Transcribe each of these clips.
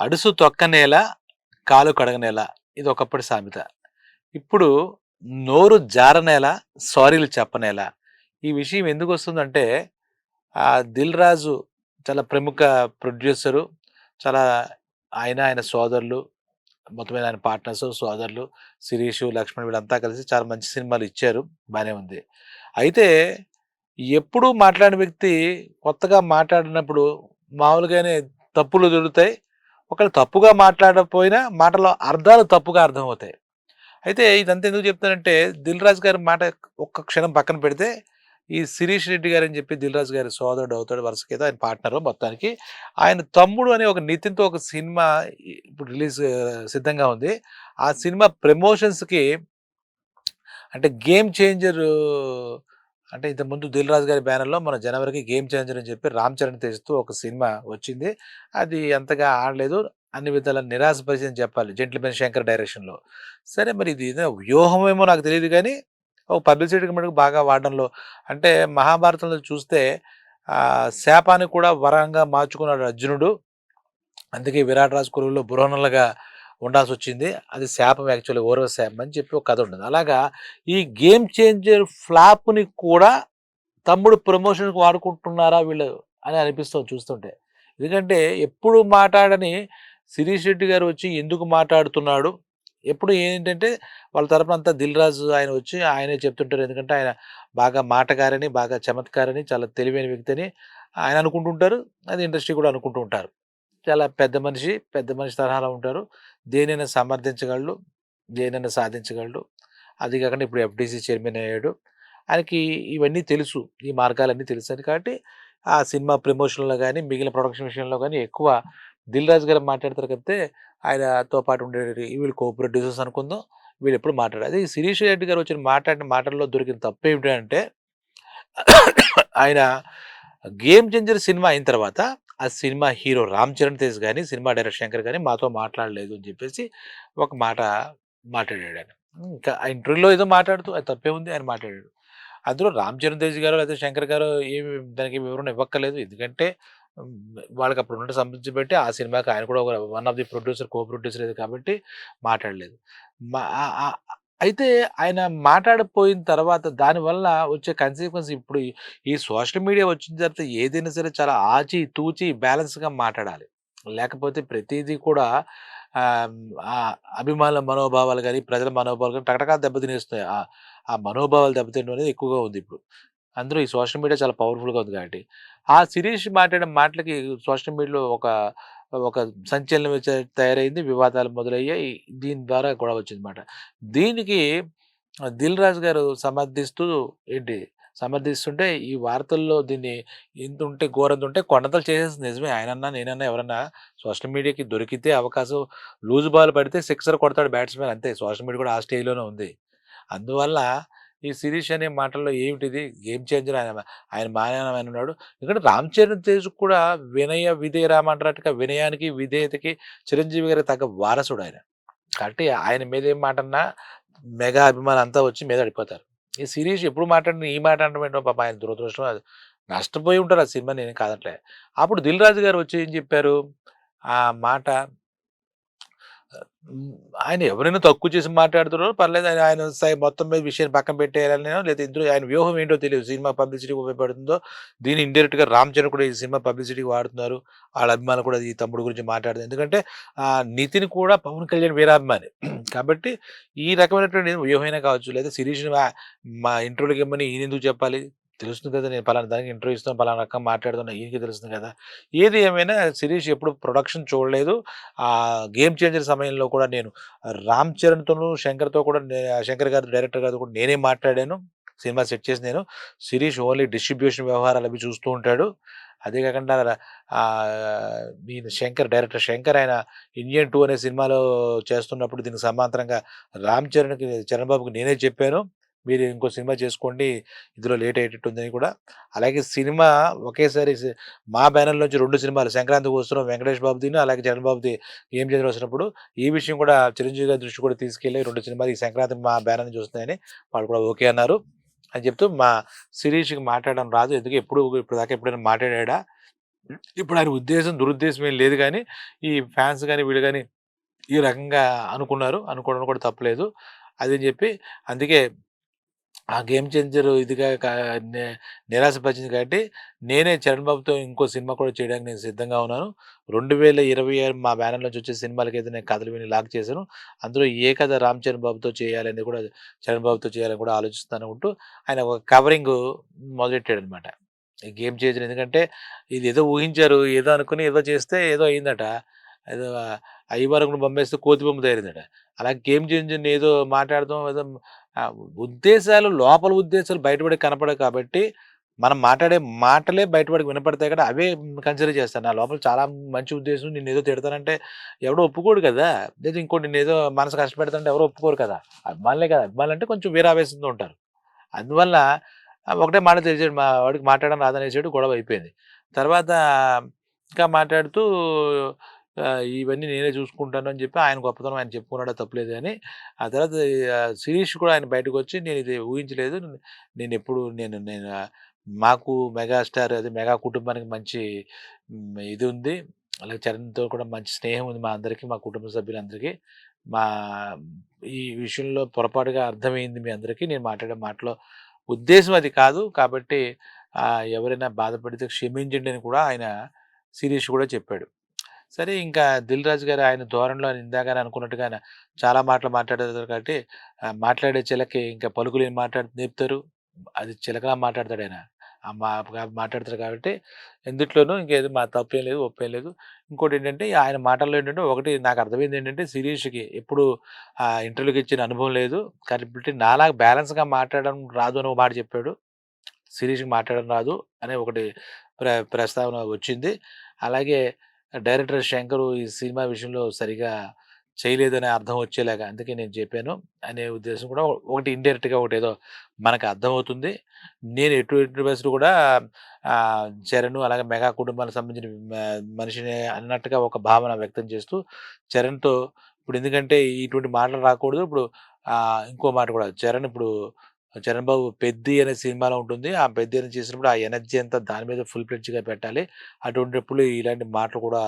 అడుసు తొక్కనేల కాలు కడగనేల ఇది ఒకప్పటి సామెత. ఇప్పుడు నోరు జారనేల సారీలు చెప్పనేల ఈ విషయం ఎందుకు వస్తుందంటే ఆ దిల్ రాజు చాలా ప్రముఖ ప్రొడ్యూసరు చాలా ఆయన ఆయన సోదరులు మొత్తమైన ఆయన పార్ట్నర్స్ సోదరులు శిరీష్ లక్ష్మణ్ వీళ్ళంతా కలిసి చాలా మంచి సినిమాలు ఇచ్చారు. బాగానే ఉంది. అయితే ఎప్పుడూ మాట్లాడిన వ్యక్తి కొత్తగా మాట్లాడినప్పుడు మామూలుగానే తప్పులు దొరుకుతాయి ఒకళ్ళు తప్పుగా మాట్లాడకపోయినా మాటలో అర్థాలు తప్పుగా అర్థమవుతాయి. అయితే ఇదంతా ఎందుకు చెప్తానంటే దిల్ రాజు గారి మాట ఒక్క క్షణం పక్కన పెడితే ఈ శిరీష్ రెడ్డి గారు అని చెప్పి దిల్ రాజు గారి సోదరుడు అవుతాడు వరుసకి ఆయన పార్ట్నర్ మొత్తానికి. ఆయన తమ్ముడు అనే ఒక నితిన్తో ఒక సినిమా ఇప్పుడు రిలీజ్ సిద్ధంగా ఉంది. ఆ సినిమా ప్రమోషన్స్కి అంటే గేమ్ చేంజర్ అంటే ఇంతకుముందు దిల్ రాజు గారి బ్యానర్లో మన జనవరికి గేమ్ చేంజర్ అని చెప్పి రామ్ చరణ్ తెలుస్తూ ఒక సినిమా వచ్చింది. అది అంతగా ఆడలేదు. అన్ని విధాల నిరాశపరిచిందని చెప్పాలి. జెంట్లమెన్ శంకర్ డైరెక్షన్లో. సరే మరి ఇది వ్యూహమేమో నాకు తెలియదు కానీ ఒక పబ్లిసిటీకి మటుకు బాగా వాడడంలో. అంటే మహాభారతంలో చూస్తే శాపాన్ని కూడా వరంగా మార్చుకున్నాడు అర్జునుడు. అందుకే విరాట్ రాజు కురువులో బురోనలుగా ఉండాల్సి వచ్చింది అది శాపం యాక్చువల్లీ ఓరవ శాపం అని చెప్పి ఒక కథ ఉంటుంది. అలాగా ఈ గేమ్ చేంజర్ ఫ్లాప్ని కూడా తమ్ముడు ప్రమోషన్కి వాడుకుంటున్నారా వీళ్ళు అని అనిపిస్తుంది చూస్తుంటే. ఎందుకంటే ఎప్పుడు మాట్లాడని శిరీష్ రెడ్డి గారు వచ్చి ఎందుకు మాట్లాడుతున్నాడు? ఎప్పుడు ఏంటంటే వాళ్ళ తరపున అంతా దిల్ రాజు ఆయన వచ్చి ఆయనే చెప్తుంటారు. ఎందుకంటే ఆయన బాగా మాటగారని బాగా చమత్కారని చాలా తెలివైన వ్యక్తి అని ఆయన అనుకుంటుంటారు. అది ఇండస్ట్రీ కూడా అనుకుంటూ ఉంటారు. చాలా పెద్ద మనిషి పెద్ద మనిషి తరహాలో ఉంటారు. దేనైనా సమర్థించగలడు దేనైనా సాధించగలడు. అది కాకుండా ఇప్పుడు ఎఫ్డీసీ చైర్మన్ అయ్యాడు. ఆయనకి ఇవన్నీ తెలుసు ఈ మార్గాలన్నీ తెలుసు. అని కాబట్టి ఆ సినిమా ప్రమోషన్లో కానీ మిగిలిన ప్రొడక్షన్ విషయంలో కానీ ఎక్కువ దిల్ రాజు గారు మాట్లాడతారు కాబట్టి ఆయనతో పాటు ఉండే వీళ్ళు కో ప్రొడ్యూసర్స్ అనుకుందాం వీళ్ళు ఎప్పుడు మాట్లాడారు. అదే శిరీష్ రెడ్డి గారు వచ్చిన మాట్లాడిన మాటల్లో దొరికిన తప్పు ఏమిటంటే ఆయన గేమ్ చేంజర్ సినిమా అయిన తర్వాత ఆ సినిమా హీరో రామ్ చరణ్ తేజ్ కానీ సినిమా డైరెక్టర్ శంకర్ కానీ మాతో మాట్లాడలేదు అని చెప్పేసి ఒక మాట మాట్లాడాడు ఆయన. ఇంకా ఆ ఇంటర్వ్యూలో ఏదో మాట్లాడుతూ అది తప్పే ఉంది ఆయన మాట్లాడాడు. అందులో రామ్ చరణ్ తేజ్ గారు లేదా శంకర్ గారు ఏమి దానికి వివరణ ఇవ్వక్కర్లేదు. ఎందుకంటే వాళ్ళకి అప్పుడు ఉండే సంబంధించి బట్టి ఆ సినిమాకి ఆయన కూడా ఒక one of the producer co producer ఇది కాబట్టి మాట్లాడలేదు. మా- అయితే ఆయన మాట్లాడిపోయిన తర్వాత దానివల్ల వచ్చే కన్సిక్వెన్స్ ఇప్పుడు ఈ- సోషల్ మీడియా వచ్చిన తర్వాత ఏదైనా సరే చాలా ఆచి తూచి బ్యాలెన్స్గా మాట్లాడాలి. లేకపోతే ప్రతిదీ కూడా అభిమానుల మనోభావాలు కానీ ప్రజల మనోభావాలు కానీ టకటకా దెబ్బతినేస్తున్నాయి. ఆ మనోభావాలు దెబ్బతినడం అనేది ఎక్కువగా ఉంది ఇప్పుడు. అందరూ ఈ సోషల్ మీడియా చాలా పవర్ఫుల్గా ఉంది కాబట్టి. ఆ శిరీష్ మాట్లాడిన మాటలకి సోషల్ మీడియాలో ఒక ఒక సంచలనం తయారైంది వివాదాలు మొదలయ్యాయి. దీని ద్వారా గొడవ వచ్చిందన్నమాట. దీనికి దిల్ రాజు గారు సమర్థిస్తూ ఏంటి? సమర్థిస్తుంటే ఈ వార్తల్లో దీన్ని ఇంత ఉంటే ఘోరంత ఉంటే కొండతలు చేసేసి నిజమే. ఆయనన్నా నేనన్నా ఎవరన్నా సోషల్ మీడియాకి దొరికితే అవకాశం లూజ్ బాల్ పడితే సిక్సర్ కొడతాడు బ్యాట్స్మెన్ అంతే. సోషల్ మీడియా కూడా ఆ స్టేజ్లోనే ఉంది. అందువల్ల ఈ శిరీష్ అనే మాటల్లో ఏమిటిది? గేమ్ చేంజర్ ఆయన ఆయన మాయమైన ఉన్నాడు. ఎందుకంటే రామ్ చరణ్ తేజ్ కూడా వినయ విధేయ రామ అంటారట్టుగా వినయానికి విధేయతకి చిరంజీవి గారి తగ్గ వారసుడు ఆయన. కాబట్టి ఆయన మీద ఏం మాట అన్నా మెగా అభిమానం అంతా వచ్చి మీద అడిపోతారు ఈ సిరీస్ ఎప్పుడు మాట్లాడిన ఈ మాట అంటే ఏంటో పాప ఆయన దురదృష్టం అది. నష్టపోయి ఉంటారు ఆ సినిమా నేను కాదట్లే అప్పుడు దిల్ రాజు గారు వచ్చి ఏం చెప్పారు? ఆ మాట ఆయన ఎవరైనా తక్కువ చేసి మాట్లాడుతున్నారో పర్లేదు ఆయన ఆయన సై- మొత్తం మీద విషయాన్ని పక్కన పెట్టేయాలని లేదా. ఇందులో ఆయన వ్యూహం ఏంటో తెలియదు. సినిమా పబ్లిసిటీకి ఉపయోగపడుతుందో దీని ఇండైరెక్ట్గా రామ్ చరణ్ కూడా ఈ సినిమా పబ్లిసిటీకి వాడుతున్నారు. వాళ్ళ అభిమానులు కూడా ఈ తమ్ముడు గురించి మాట్లాడుతుంది ఎందుకంటే ఆ నితిన్ కూడా పవన్ కళ్యాణ్ వీరాభిమాని. కాబట్టి ఈ రకమైనటువంటి వ్యూహమైనా కావచ్చు లేదా సిరీస్ మా ఇంటర్వ్యూకి ఇమ్మని ఈయన ఎందుకు చెప్పాలి? తెలుస్తుంది కదా నేను పలానా దానికి ఇంటర్వ్యూ ఇస్తాను పలానా రకం మాట్లాడుతున్నా ఈయనకి తెలుస్తుంది కదా. ఏది ఏమైనా సిరీస్ ఎప్పుడు ప్రొడక్షన్ చూడలేదు. ఆ గేమ్ చేంజర్ సమయంలో కూడా నేను రామ్ చరణ్తోనూ శంకర్తో కూడా శంకర్ గారు డైరెక్టర్ గారితో కూడా నేనే మాట్లాడాను. సినిమా సెట్ చేసి నేను. సిరీస్ ఓన్లీ డిస్ట్రిబ్యూషన్ వ్యవహారాలు అవి చూస్తూ ఉంటాడు. అదే కాకుండా ఆ, శంకర్ డైరెక్టర్ శంకర్ ఆయన ఇండియన్ టూ అనే సినిమాలో చేస్తున్నప్పుడు దీనికి సమాంతరంగా రామ్ చరణ్కి చరణ్ బాబుకి నేనే చెప్పాను. మీరు ఇంకో సినిమా చేసుకోండి ఇందులో లేట్ అయ్యేటట్టు ఉందని కూడా. అలాగే సినిమా ఒకేసారి మా బ్యానర్ నుంచి రెండు సినిమాలు సంక్రాంతి వస్తున్నాం వెంకటేష్ బాబుదిని అలాగే జగన్ బాబుది ఏం చేసిన వచ్చినప్పుడు ఈ విషయం కూడా చిరంజీవి గారి దృష్టి కూడా తీసుకెళ్ళి రెండు సినిమాలు ఈ సంక్రాంతి మా బ్యానర్ నుంచి వస్తున్నాయని వాళ్ళు కూడా ఓకే అన్నారు. అని చెప్తూ మా శిరీష్కి మాట్లాడడం రాదు. ఎందుకు? ఎప్పుడు ఇప్పుడు దాకా ఎప్పుడైనా మాట్లాడా ఇప్పుడు ఆయన ఉద్దేశం దురుద్దేశం ఏం లేదు కానీ ఈ ఫ్యాన్స్ కానీ వీళ్ళు కానీ ఈ రకంగా అనుకున్నారు. అనుకోవడం కూడా తప్పలేదు. అదని చెప్పి అందుకే ఆ గేమ్ చేంజర్ ఇదిగా నిరాశపరిచింది కాబట్టి నేనే చరణ్ బాబుతో ఇంకో సినిమా కూడా చేయడానికి నేను సిద్ధంగా ఉన్నాను. 2026 మా బ్యానర్ నుంచి వచ్చే సినిమాలకైతే నేను కథలు విని లాక్ చేశాను. అందులో ఏ కథ రామ్ చరణ్ బాబుతో చేయాలని కూడా చరణ్ బాబుతో చేయాలని కూడా ఆలోచిస్తాను ఉంటూ ఆయన ఒక కవరింగు మొదలెట్టాడనమాట. ఈ గేమ్ చేంజర్ ఎందుకంటే ఇది ఏదో ఊహించారు. ఏదో అనుకుని ఏదో చేస్తే ఏదో అయిందట. ఏదో అయ్యవరకు బొమ్మేస్తే కోతి బొమ్మ తయారైందట. అలా గేమ్ చేంజ్ ఏదో మాట్లాడదాం ఏదో ఉద్దేశాలు లోపల ఉద్దేశాలు బయటపడి కనపడవు కాబట్టి మనం మాట్లాడే మాటలే బయటపడికి వినపడతాయి కదా! అవే కన్సిడర్ చేస్తాను. నా లోపల చాలా మంచి ఉద్దేశం నేను ఏదో తిడతానంటే ఎవడో ఒప్పుకోడు కదా! లేదా ఇంకోటి నిన్నేదో మనసు కష్టపెడతానంటే ఎవరో ఒప్పుకోరు కదా! అభిమానులే కదా! అభిమానులంటే కొంచెం వీరావేశంతో ఉంటారు. అందువల్ల ఒకటే మాట తెలిసాడు మా వాడికి మాట్లాడడం రాదనేసాడు గొడవ అయిపోయింది. తర్వాత ఇంకా మాట్లాడుతూ ఇవన్నీ నేనే చూసుకుంటాను అని చెప్పి ఆయన గొప్పతనం ఆయన చెప్పుకున్నాడు తప్పలేదు గానీ, ఆ తర్వాత శిరీష్ కూడా ఆయన బయటకొచ్చి నేను ఇది ఊహించలేదు. నేను ఎప్పుడు నేను నేను మాకు మెగాస్టార్ అది మెగా కుటుంబానికి మంచి ఇది ఉంది. అలాగే చరణ్‌తో కూడా మంచి స్నేహం ఉంది మా అందరికీ, మా కుటుంబ సభ్యులందరికీ. మా ఈ విషయంలో పొరపాటుగా అర్థమైంది మీ అందరికీ. నేను మాట్లాడే మాటలో ఉద్దేశం అది కాదు. కాబట్టి ఎవరైనా బాధపడితే క్షమించండి అని కూడా ఆయన శిరీష్ కూడా చెప్పాడు. సరే ఇంకా 'దిల్ రాజు' గారు ఆయన ధోరణిలో ఇందాక అనుకున్నట్టుగా చాలా మాటలు మాట్లాడేవారు కాబట్టి మాట్లాడే చిలకి ఇంకా పలుకులేని మాట్లాడి నేపుతారు అది చిలకలా మాట్లాడతాడాయన. ఆ మాట్లాడతారు కాబట్టి ఎందుట్లోనూ ఇంకేది మా తప్పేం లేదు, ఒప్పేం లేదు. ఇంకోటి ఏంటంటే ఆయన మాటల్లో ఏంటంటే ఒకటి నాకు అర్థమైంది ఏంటంటే శిరీష్‌కి ఎప్పుడు ఇంటర్వ్యూకి ఇచ్చిన అనుభవం లేదు. కాబట్టి నాలా బ్యాలెన్స్‌గా మాట్లాడడం రాదు అని ఒక మాట చెప్పాడు. శిరీష్‌కి మాట్లాడడం రాదు అనే ఒకటి ప్ర ప్రస్తావన వచ్చింది. అలాగే డైరెక్టర్ శంకరు ఈ సినిమా విషయంలో సరిగా చేయలేదనే అర్థం వచ్చేలాగా అందుకే నేను చెప్పాను అనే ఉద్దేశం కూడా ఒకటి ఇండైరెక్ట్‌గా ఒకటేదో మనకు అర్థమవుతుంది. నేను ఎటు ఎట్టి కూడా చరణ్ అలాగే మెగా కుటుంబానికి సంబంధించిన మనిషిని అన్నట్టుగా ఒక భావన వ్యక్తం చేస్తూ చరణ్‌తో ఇప్పుడు ఎందుకంటే ఇటువంటి మాటలు రాకూడదు. ఇప్పుడు ఇంకో మాట కూడా చరణ్ ఇప్పుడు చరణ్ బాబు 'పెద్ది' అనే సినిమాలో ఉంటుంది. ఆ 'పెద్ది' అని చేసినప్పుడు ఆ ఎనర్జీ అంతా దాని మీద ఫుల్ ఫ్లెడ్జ్‌గా పెట్టాలి. అటువంటిప్పుడు ఇలాంటి మాటలు కూడా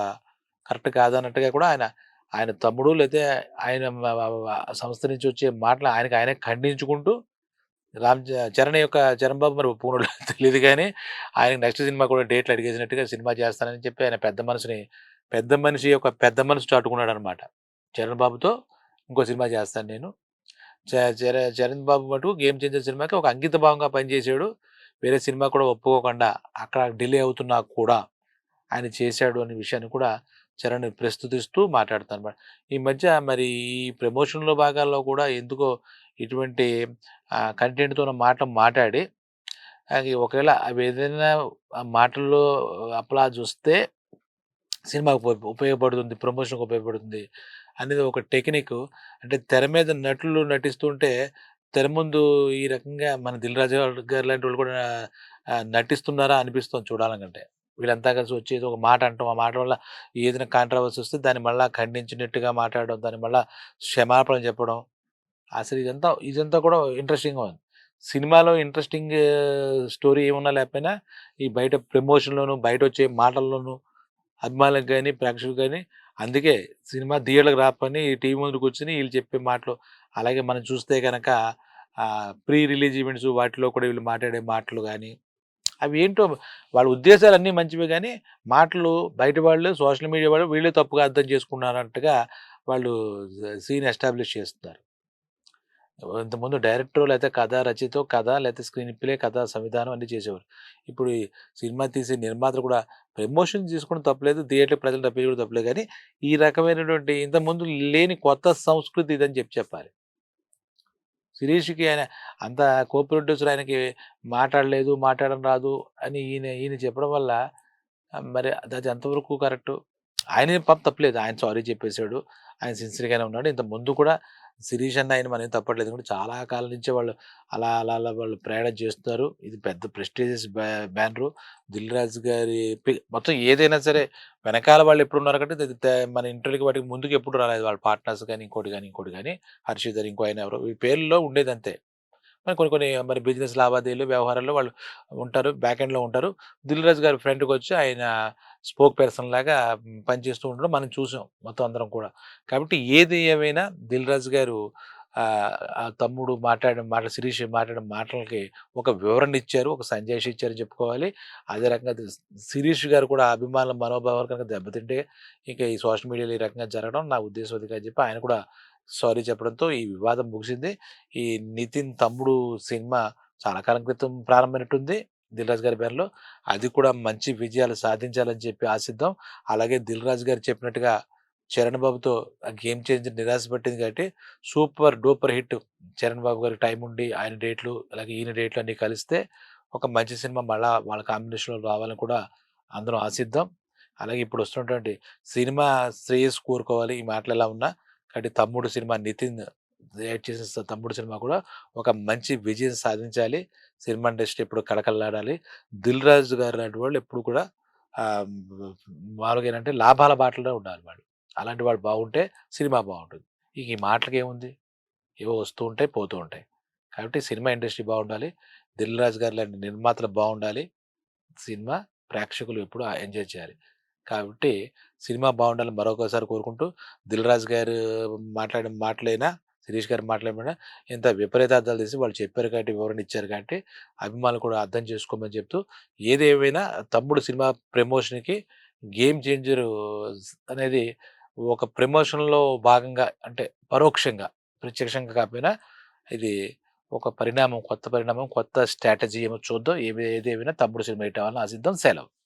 కరెక్ట్ కాదన్నట్టుగా కూడా ఆయన, ఆయన తమ్ముడు లేతే ఆయన సంస్థ నుంచి వచ్చే మాటలు ఆయనకు ఆయనే ఖండించుకుంటూ రామ్ చరణ్ యొక్క చరణ్ బాబు మరి ఒప్పుకున్నాడో తెలియదు కానీ ఆయన నెక్స్ట్ సినిమా కూడా డేట్లు అడిగేసినట్టుగా సినిమా చేస్తానని చెప్పి ఆయన పెద్ద మనసుని పెద్ద మనిషి యొక్క పెద్ద మనసు చాటుకున్నాడనమాట. చరణ్ బాబుతో ఇంకో సినిమా చేస్తాను నేను. చ చర చరణ్ బాబు మటుకు 'గేమ్ చేంజర్' సినిమాకి ఒక అంకిత భావంగా పనిచేసాడు. వేరే సినిమా కూడా ఒప్పుకోకుండా అక్కడ డిలే అవుతున్నా కూడా ఆయన చేశాడు అనే విషయాన్ని కూడా చరణ్ ప్రస్తుతిస్తూ మాట్లాడుతానమాట. ఈ మధ్య మరి ఈ ప్రమోషన్‌లో భాగాల్లో కూడా ఎందుకో ఇటువంటి కంటెంట్‌తో ఉన్న మాట్లాడి ఒకవేళ అవి ఏదైనా మాటల్లో అప్లాజ్ వస్తే సినిమాకు ఉపయోగపడుతుంది. ప్రమోషన్‌కి ఉపయోగపడుతుంది. అనేది ఒక టెక్నిక్. అంటే తెర మీద నటులు నటిస్తుంటే తెర ముందు ఈ రకంగా మన 'దిల్ రాజు' గారు లాంటి వాళ్ళు కూడా నటిస్తున్నారా అనిపిస్తుంది చూడాలనుకుంటే. వీళ్ళంతా కలిసి వచ్చి ఒక మాట అంటాం. ఆ మాట వల్ల ఏదైనా కాంట్రవర్సీ వస్తే దాన్ని మళ్ళీ ఖండించినట్టుగా మాట్లాడడం. దాన్ని మళ్ళీ క్షమాపణ చెప్పడం. అసలు ఇదంతా ఇదంతా కూడా ఇంట్రెస్టింగ్‌గా ఉంది. సినిమాలో ఇంట్రెస్టింగ్ స్టోరీ ఏమున్నా లేకపోయినా ఈ బయట ప్రమోషన్‌లోను బయటొచ్చే మాటల్లోనూ అభిమానులకు కానీ ప్రేక్షకులకు కానీ అందుకే సినిమా థియేటర్‌కి రాపని ఈ టీవీ ముందు కూర్చొని వీళ్ళు చెప్పే మాటలు అలాగే మనం చూస్తే కనుక ప్రీ రిలీజ్ ఈవెంట్స్ వాటిలో కూడా వీళ్ళు మాట్లాడే మాటలు కానీ అవి ఏంటో వాళ్ళ ఉద్దేశాలు అన్నీ మంచివే కానీ మాటలు బయట వాళ్ళు సోషల్ మీడియా వాళ్ళు వీళ్ళే తప్పుగా అర్థం చేసుకున్నారంటగా వాళ్ళు సీన్ ఎస్టాబ్లిష్ చేస్తున్నారు. ఇంతకుముందు డైరెక్టర్ లేకపోతే కథ రచయిత కథ లేకపోతే స్క్రీన్ ప్లే, కథ సంవిధానం అన్ని చేసేవారు. ఇప్పుడు ఈ సినిమా తీసే నిర్మాతలు కూడా ప్రమోషన్ తీసుకోవడం తప్పలేదు థియేటర్ ప్రజలు తప్పించడం తప్పలేదు కానీ ఈ రకమైనటువంటి ఇంతకుముందు లేని కొత్త సంస్కృతి ఇదని చెప్పి చెప్పాలి. శిరీష్‌కి ఆయన అంత కో ప్రొడ్యూసర్ ఆయనకి మాట్లాడలేదు, మాట్లాడడం రాదు అని ఈయన ఈయన చెప్పడం వల్ల మరి అది ఎంతవరకు కరెక్టు? ఆయన పాపం తప్పలేదు ఆయన సారీ చెప్పేసాడు. ఆయన సిన్సియర్‌గానే ఉన్నాడు. ఇంత ముందు కూడా శిరీష్ అన్న ఆయన మనం తప్పట్లేదు. ఎందుకంటే చాలా కాలం నుంచే వాళ్ళు అలా అలా అలా వాళ్ళు ప్రయాణం చేస్తున్నారు. ఇది పెద్ద ప్రెస్టీజియస్ బ్యా బ్యానరు. 'దిల్ రాజు' గారి మొత్తం ఏదైనా సరే వెనకాల వాళ్ళు ఎప్పుడు ఉన్నారు కంటే మన ఇంటర్వ్యూకి వాటికి ముందుకు ఎప్పుడు రాలేదు. వాళ్ళ పార్ట్నర్స్ కానీ ఇంకోటి కానీ ఇంకోటి కానీ హర్షిధర్ ఇంకో ఆయన ఎవరు ఈ పేర్లలో ఉండేదంతే. మరి కొన్ని కొన్ని మరి బిజినెస్ లావాదేవీలు, వ్యవహారాల్లో వాళ్ళు ఉంటారు. బ్యాక్ ఎండ్‌లో ఉంటారు. 'దిల్ రాజు' గారి వచ్చి ఆయన స్పోక్ పర్సన్ లాగా పనిచేస్తూ ఉండడం మనం చూసాం మొత్తం అందరం కూడా. కాబట్టి ఏది ఏమైనా 'దిల్ రాజు' గారు తమ్ముడు మాట్లాడిన మాట 'శిరీష్' మాట్లాడిన మాటలకి ఒక వివరణ ఇచ్చారు. ఒక సంజయ్ ఇచ్చారు చెప్పుకోవాలి. అదే రకంగా 'శిరీష్' గారు కూడా అభిమానుల మనోభావాలు కనుక దెబ్బతింటే ఇంకా ఈ సోషల్ మీడియాలో ఈ రకంగా జరగడం నా ఉద్దేశం అది కాదు చెప్పి ఆయన కూడా సారీ చెప్పడంతో ఈ వివాదం ముగిసింది. ఈ 'నితిన్ తమ్ముడు' సినిమా చాలా కాలం క్రితం ప్రారంభమైనట్టుంది 'దిల్ రాజు' గారి పేరులో అది కూడా మంచి విజయాలు సాధించాలని చెప్పి ఆశిద్దాం. అలాగే 'దిల్ రాజు' గారు చెప్పినట్టుగా 'చరణ్ బాబుతో' ఆ 'గేమ్ చేంజర్' నిరాశ పట్టింది కాబట్టి super duper hit 'Charan Babu' గారికి టైం ఉండి ఆయన డేట్‌లు అలాగే ఈయన డేట్‌లు అన్నీ కలిస్తే ఒక మంచి సినిమా మళ్ళా వాళ్ళ కాంబినేషన్‌లో రావాలని కూడా అందరం ఆశిద్దాం. అలాగే ఇప్పుడు వస్తున్నటువంటి సినిమా శ్రేయస్ కోరుకోవాలి ఈ మాటలు ఎలా ఉన్నా. కాబట్టి 'తమ్ముడు' సినిమా నితిన్ డైరెక్ట్ చేసిన 'తమ్ముడు' సినిమా కూడా ఒక మంచి విజయం సాధించాలి. సినిమా ఇండస్ట్రీ ఎప్పుడు కళకళలాడాలి. 'దిల్ రాజు' గారు లాంటి వాళ్ళు ఎప్పుడు కూడా మామూలుగా ఏంటంటే లాభాల బాటలో ఉండాలి వాడు అలాంటి వాడు బాగుంటే సినిమా బాగుంటుంది ఇక ఈ మాటలకేముంది? ఏవో వస్తూ ఉంటాయి, పోతూ ఉంటాయి. కాబట్టి సినిమా ఇండస్ట్రీ బాగుండాలి 'దిల్ రాజు' గారు లాంటి నిర్మాతలు బాగుండాలి సినిమా ప్రేక్షకులు ఎప్పుడు ఎంజాయ్ చేయాలి. కాబట్టి సినిమా బాగుండాలని మరొకసారి కోరుకుంటూ 'దిల్ రాజు' గారు మాట్లాడిన మాటలైనా, 'శిరీష్' గారు మాటలేమైనా ఇంత విపరీతార్థాలు తీసి వాళ్ళు చెప్పారు కాబట్టి, వివరణ ఇచ్చారు కాబట్టి అభిమానులు కూడా అర్థం చేసుకోమని చెప్తూ ఏదేమైనా 'తమ్ముడు' సినిమా ప్రమోషన్‌కి 'గేమ్ చేంజర్' అనేది ఒక ప్రమోషన్‌లో భాగంగా అంటే పరోక్షంగా, ప్రత్యక్షంగా కాకపోయినా ఇది ఒక పరిణామం, కొత్త పరిణామం, కొత్త స్ట్రాటజీ ఏమో చూద్దాం. ఏమి ఏదేమైనా 'తమ్ముడు' సినిమా ఇవ్వాలని ఆశిద్దాం. సెలవు.